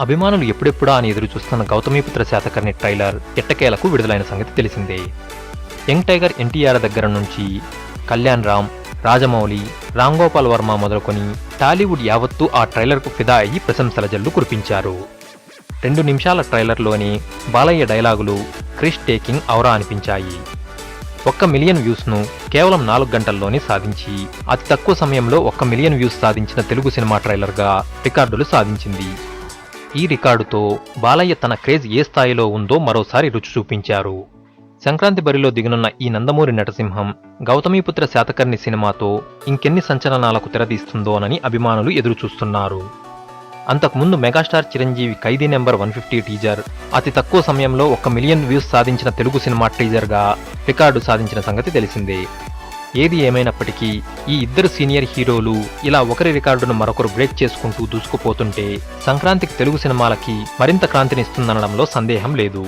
అభిమానులు ఎప్పుడెప్పుడా అని ఎదురు చూస్తున్న గౌతమిపుత్ర శాతకర్ణి ట్రైలర్ ఎట్టకేలకు విడుదలైన సంగతి తెలిసిందే. యంగ్ టైగర్ ఎన్టీఆర్ దగ్గర నుంచి కళ్యాణ్ రామ్ రాజమౌళి రామ్ గోపాల్ వర్మ మొదలుకొని టాలీవుడ్ యావత్తూ ఆ ట్రైలర్కు ఫిదా అయ్యి ప్రశంసల జల్లు కురిపించారు. రెండు నిమిషాల ట్రైలర్లోని బాలయ్య డైలాగులు క్రిష్ టేకింగ్ ఔరా అనిపించాయి. ఒక్క మిలియన్ వ్యూస్ను కేవలం నాలుగు గంటల్లోనే సాధించి అతి తక్కువ సమయంలో ఒక్క మిలియన్ వ్యూస్ సాధించిన తెలుగు సినిమా ట్రైలర్గా రికార్డులు సాధించింది. ఈ రికార్డుతో బాలయ్య తన క్రేజ్ ఏ స్థాయిలో ఉందో మరోసారి రుచి చూపించారు. సంక్రాంతి బరిలో దిగనున్న ఈ నందమూరి నటసింహం గౌతమీపుత్ర శాతకర్ణి సినిమాతో ఇంకెన్ని సంచలనాలకు తెరదీస్తుందోనని అభిమానులు ఎదురుచూస్తున్నారు. అంతకుముందు megastar Chiranjeevi Khaidi number one fifty teaser అతి తక్కువ సమయంలో ఒక మిలియన్ వ్యూస్ సాధించిన తెలుగు సినిమా టీజర్గా రికార్డు సాధించిన సంగతి తెలిసిందే. ఏది ఏమైనప్పటికీ ఈ ఇద్దరు సీనియర్ హీరోలు ఇలా ఒకరి రికార్డును మరొకరు బ్రేక్ చేసుకుంటూ దూసుకుపోతుంటే సంక్రాంతికి తెలుగు సినిమాలకి మరింత క్రాంతినిస్తుందనడంలో సందేహం లేదు.